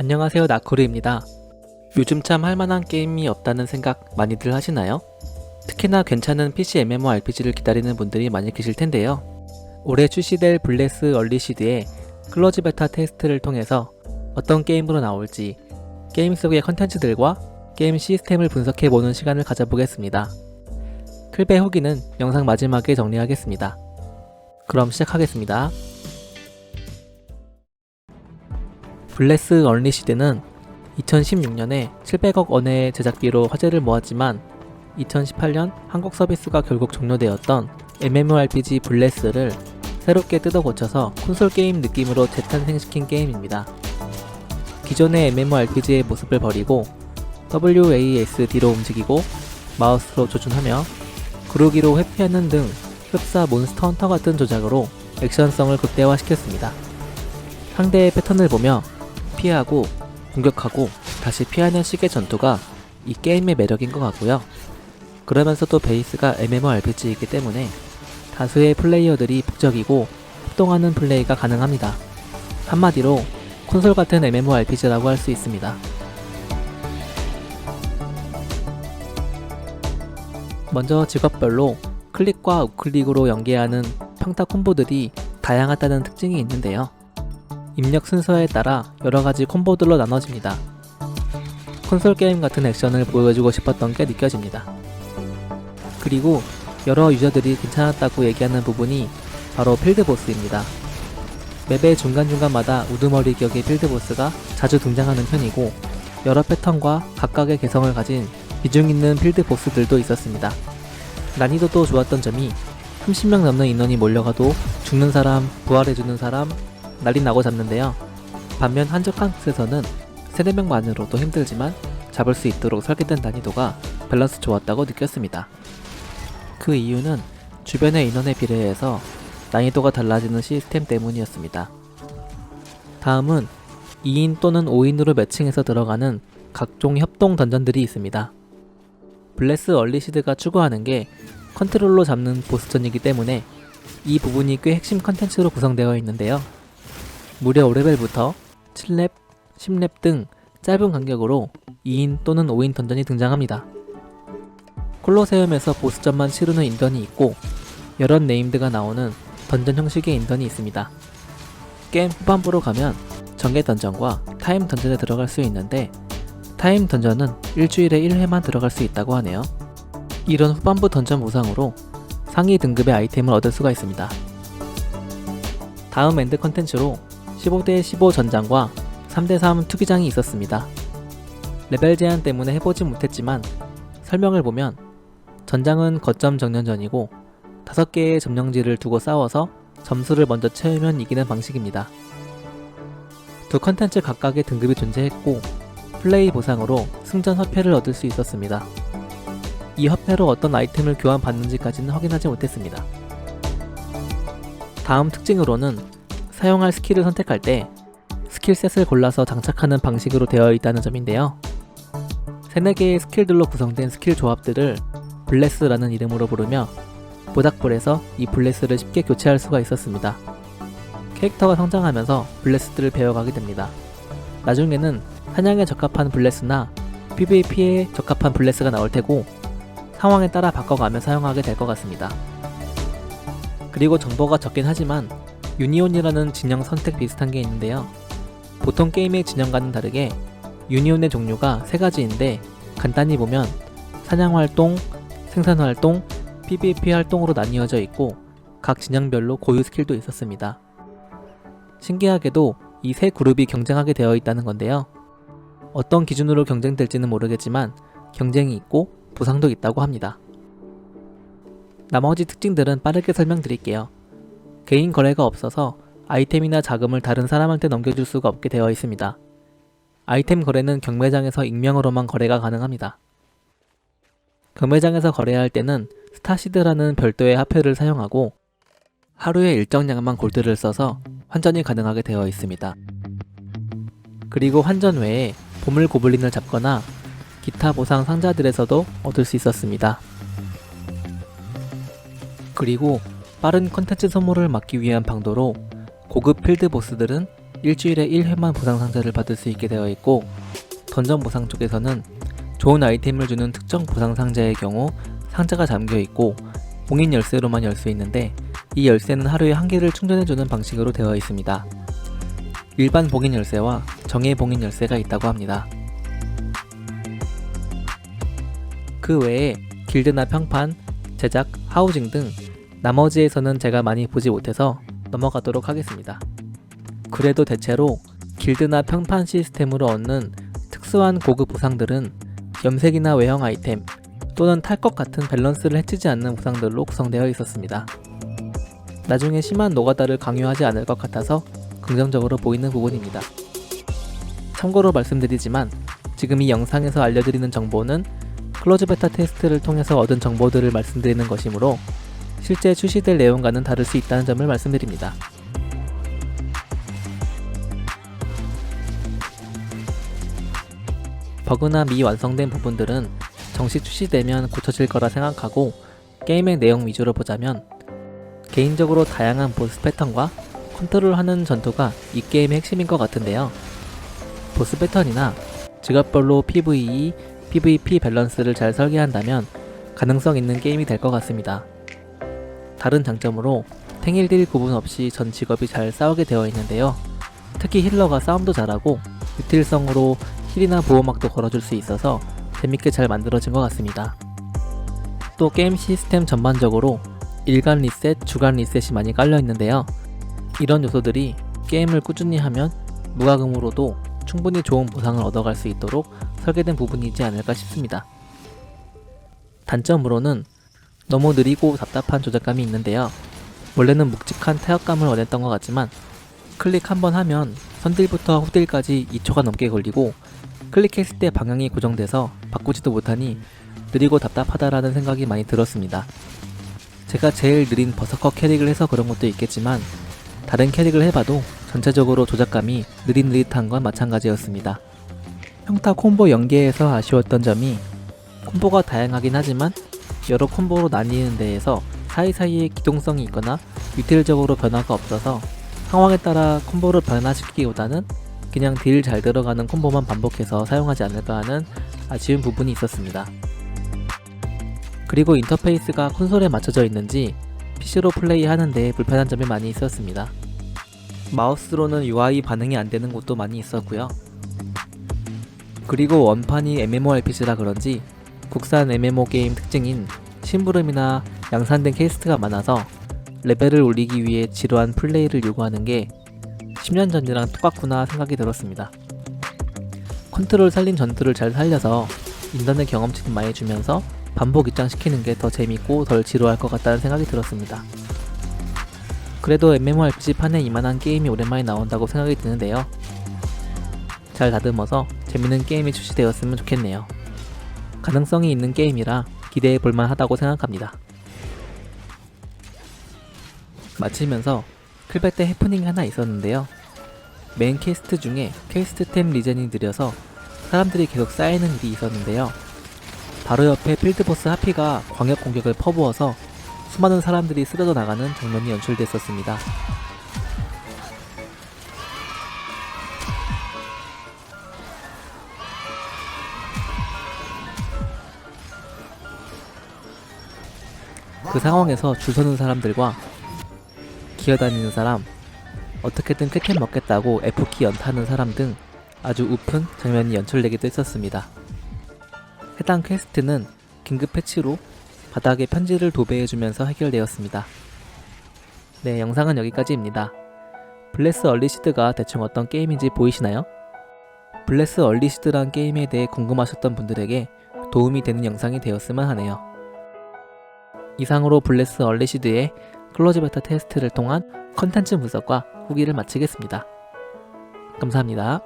안녕하세요 나쿠르입니다. 요즘 참 할만한 게임이 없다는 생각 많이들 하시나요? 특히나 괜찮은 PC MMORPG를 기다리는 분들이 많이 계실 텐데요. 올해 출시될 블레스 얼리시드의 클로즈 베타 테스트를 통해서 어떤 게임으로 나올지 게임 속의 컨텐츠들과 게임 시스템을 분석해보는 시간을 가져보겠습니다. 클베 후기는 영상 마지막에 정리하겠습니다. 그럼 시작하겠습니다. 블레스 얼리시드는 2016년에 700억 원의 제작비로 화제를 모았지만 2018년 한국 서비스가 결국 종료되었던 MMORPG 블레스를 새롭게 뜯어 고쳐서 콘솔 게임 느낌으로 재탄생시킨 게임입니다. 기존의 MMORPG의 모습을 버리고 WASD로 움직이고 마우스로 조준하며 구르기로 회피하는 등 흡사 몬스터 헌터 같은 조작으로 액션성을 극대화시켰습니다. 상대의 패턴을 보며 피하고 공격하고 다시 피하는 식의 전투가 이 게임의 매력인 것 같고요. 그러면서도 베이스가 MMORPG이기 때문에 다수의 플레이어들이 북적이고 협동하는 플레이가 가능합니다. 한마디로 콘솔 같은 MMORPG라고 할 수 있습니다. 먼저 직업별로 클릭과 우클릭으로 연계하는 평타 콤보들이 다양하다는 특징이 있는데요. 입력 순서에 따라 여러가지 콤보들로 나눠집니다. 콘솔 게임 같은 액션을 보여주고 싶었던 게 느껴집니다. 그리고 여러 유저들이 괜찮았다고 얘기하는 부분이 바로 필드보스입니다. 맵의 중간중간마다 우두머리 격의 필드보스가 자주 등장하는 편이고 여러 패턴과 각각의 개성을 가진 비중 있는 필드보스들도 있었습니다. 난이도도 좋았던 점이 30명 넘는 인원이 몰려가도 죽는 사람, 부활해주는 사람, 난리 나고 잡는데요. 반면 한적한 곳에서는 3, 4명만으로도 힘들지만 잡을 수 있도록 설계된 난이도가 밸런스 좋았다고 느꼈습니다. 그 이유는 주변의 인원에 비례해서 난이도가 달라지는 시스템 때문이었습니다. 다음은 2인 또는 5인으로 매칭해서 들어가는 각종 협동 던전들이 있습니다. 블레스 얼리시드가 추구하는 게 컨트롤로 잡는 보스전이기 때문에 이 부분이 꽤 핵심 컨텐츠로 구성되어 있는데요. 무려 5레벨부터 7렙, 10렙 등 짧은 간격으로 2인 또는 5인 던전이 등장합니다. 콜로세움에서 보스전만 치르는 인던이 있고 여러 네임드가 나오는 던전 형식의 인던이 있습니다. 게임 후반부로 가면 정계 던전과 타임 던전에 들어갈 수 있는데 타임 던전은 일주일에 1회만 들어갈 수 있다고 하네요. 이런 후반부 던전 보상으로 상위 등급의 아이템을 얻을 수가 있습니다. 다음 엔드 컨텐츠로 15대 15 전장과 3대 3 투기장이 있었습니다. 레벨 제한 때문에 해보지 못했지만 설명을 보면 전장은 거점 정년전이고 5개의 점령지를 두고 싸워서 점수를 먼저 채우면 이기는 방식입니다. 두 컨텐츠 각각의 등급이 존재했고 플레이 보상으로 승전 화폐를 얻을 수 있었습니다. 이 화폐로 어떤 아이템을 교환받는지까지는 확인하지 못했습니다. 다음 특징으로는 사용할 스킬을 선택할 때 스킬셋을 골라서 장착하는 방식으로 되어 있다는 점인데요. 3, 4개의 스킬들로 구성된 스킬 조합들을 블레스라는 이름으로 부르며 모닥불에서 이 블레스를 쉽게 교체할 수가 있었습니다. 캐릭터가 성장하면서 블레스들을 배워가게 됩니다. 나중에는 사냥에 적합한 블레스나 PVP에 적합한 블레스가 나올 테고 상황에 따라 바꿔가며 사용하게 될 것 같습니다. 그리고 정보가 적긴 하지만 유니온이라는 진영 선택 비슷한 게 있는데요. 보통 게임의 진영과는 다르게 유니온의 종류가 세 가지인데 간단히 보면 사냥 활동, 생산 활동, PVP 활동으로 나뉘어져 있고 각 진영별로 고유 스킬도 있었습니다. 신기하게도 이 세 그룹이 경쟁하게 되어 있다는 건데요. 어떤 기준으로 경쟁될지는 모르겠지만 경쟁이 있고 보상도 있다고 합니다. 나머지 특징들은 빠르게 설명드릴게요. 개인 거래가 없어서 아이템이나 자금을 다른 사람한테 넘겨줄 수가 없게 되어 있습니다. 아이템 거래는 경매장에서 익명으로만 거래가 가능합니다. 경매장에서 거래할 때는 스타시드라는 별도의 화폐를 사용하고 하루에 일정량만 골드를 써서 환전이 가능하게 되어 있습니다. 그리고 환전 외에 보물 고블린을 잡거나 기타 보상 상자들에서도 얻을 수 있었습니다. 그리고 빠른 컨텐츠 소모를 막기 위한 방도로 고급 필드 보스들은 일주일에 1회만 보상 상자를 받을 수 있게 되어 있고 던전 보상 쪽에서는 좋은 아이템을 주는 특정 보상 상자의 경우 상자가 잠겨 있고 공인 열쇠로만 열 수 있는데 이 열쇠는 하루에 한 개를 충전해주는 방식으로 되어 있습니다. 일반 봉인 열쇠와 정예 봉인 열쇠가 있다고 합니다. 그 외에 길드나 평판, 제작, 하우징 등 나머지에서는 제가 많이 보지 못해서 넘어가도록 하겠습니다. 그래도 대체로 길드나 평판 시스템으로 얻는 특수한 고급 보상들은 염색이나 외형 아이템 또는 탈 것 같은 밸런스를 해치지 않는 보상들로 구성되어 있었습니다. 나중에 심한 노가다를 강요하지 않을 것 같아서 긍정적으로 보이는 부분입니다. 참고로 말씀드리지만 지금 이 영상에서 알려드리는 정보는 클로즈 베타 테스트를 통해서 얻은 정보들을 말씀드리는 것이므로 실제 출시될 내용과는 다를 수 있다는 점을 말씀드립니다. 버그나 미완성된 부분들은 정식 출시되면 고쳐질 거라 생각하고 게임의 내용 위주로 보자면 개인적으로 다양한 보스 패턴과 컨트롤하는 전투가 이 게임의 핵심인 것 같은데요. 보스 패턴이나 직업별로 PVE, PVP 밸런스를 잘 설계한다면 가능성 있는 게임이 될 것 같습니다. 다른 장점으로 탱일딜 구분 없이 전 직업이 잘 싸우게 되어 있는데요. 특히 힐러가 싸움도 잘하고 유틸성으로 힐이나 보호막도 걸어줄 수 있어서 재밌게 잘 만들어진 것 같습니다. 또 게임 시스템 전반적으로 일간 리셋, 주간 리셋이 많이 깔려 있는데요. 이런 요소들이 게임을 꾸준히 하면 무과금으로도 충분히 좋은 보상을 얻어갈 수 있도록 설계된 부분이지 않을까 싶습니다. 단점으로는 너무 느리고 답답한 조작감이 있는데요. 원래는 묵직한 타격감을 원했던 것 같지만 클릭 한 번 하면 선딜부터 후딜까지 2초가 넘게 걸리고 클릭했을 때 방향이 고정돼서 바꾸지도 못하니 느리고 답답하다라는 생각이 많이 들었습니다. 제가 제일 느린 버서커 캐릭을 해서 그런 것도 있겠지만 다른 캐릭을 해봐도 전체적으로 조작감이 느릿느릿한 건 마찬가지였습니다. 평타 콤보 연계에서 아쉬웠던 점이 콤보가 다양하긴 하지만 여러 콤보로 나뉘는 데에서 사이사이에 기동성이 있거나 유틸적으로 변화가 없어서 상황에 따라 콤보를 변화시키기보다는 그냥 딜 잘 들어가는 콤보만 반복해서 사용하지 않을까 하는 아쉬운 부분이 있었습니다. 그리고 인터페이스가 콘솔에 맞춰져 있는지 PC로 플레이하는데 불편한 점이 많이 있었습니다. 마우스로는 UI 반응이 안 되는 곳도 많이 있었고요. 그리고 원판이 MMORPG라 그런지 국산 MMO 게임 특징인 심부름이나 양산된 퀘스트가 많아서 레벨을 올리기 위해 지루한 플레이를 요구하는 게 10년 전이랑 똑같구나 생각이 들었습니다. 컨트롤 살린 전투를 잘 살려서 인터넷 경험치도 많이 주면서 반복 입장시키는 게 더 재밌고 덜 지루할 것 같다는 생각이 들었습니다. 그래도 MMORPG 판에 이만한 게임이 오랜만에 나온다고 생각이 드는데요. 잘 다듬어서 재밌는 게임이 출시되었으면 좋겠네요. 가능성이 있는 게임이라 기대해 볼만 하다고 생각합니다. 마치면서 클백 때 해프닝이 하나 있었는데요. 메인 퀘스트 중에 퀘스트 템 리젠이 느려서 사람들이 계속 쌓이는 일이 있었는데요. 바로 옆에 필드보스 하피가 광역 공격을 퍼부어서 수많은 사람들이 쓰러져 나가는 장면이 연출됐었습니다. 그 상황에서 줄 서는 사람들과 기어다니는 사람, 어떻게든 크켓 먹겠다고 F키 연타하는 사람 등 아주 우픈 장면이 연출되기도 했었습니다. 해당 퀘스트는 긴급 패치로 바닥에 편지를 도배해주면서 해결되었습니다. 네, 영상은 여기까지입니다. 블레스 얼리시드가 대충 어떤 게임인지 보이시나요? 블레스 얼리시드란 게임에 대해 궁금하셨던 분들에게 도움이 되는 영상이 되었으면 하네요. 이상으로 블레스 얼리시드의 클로즈 베타 테스트를 통한 컨텐츠 분석과 후기를 마치겠습니다. 감사합니다.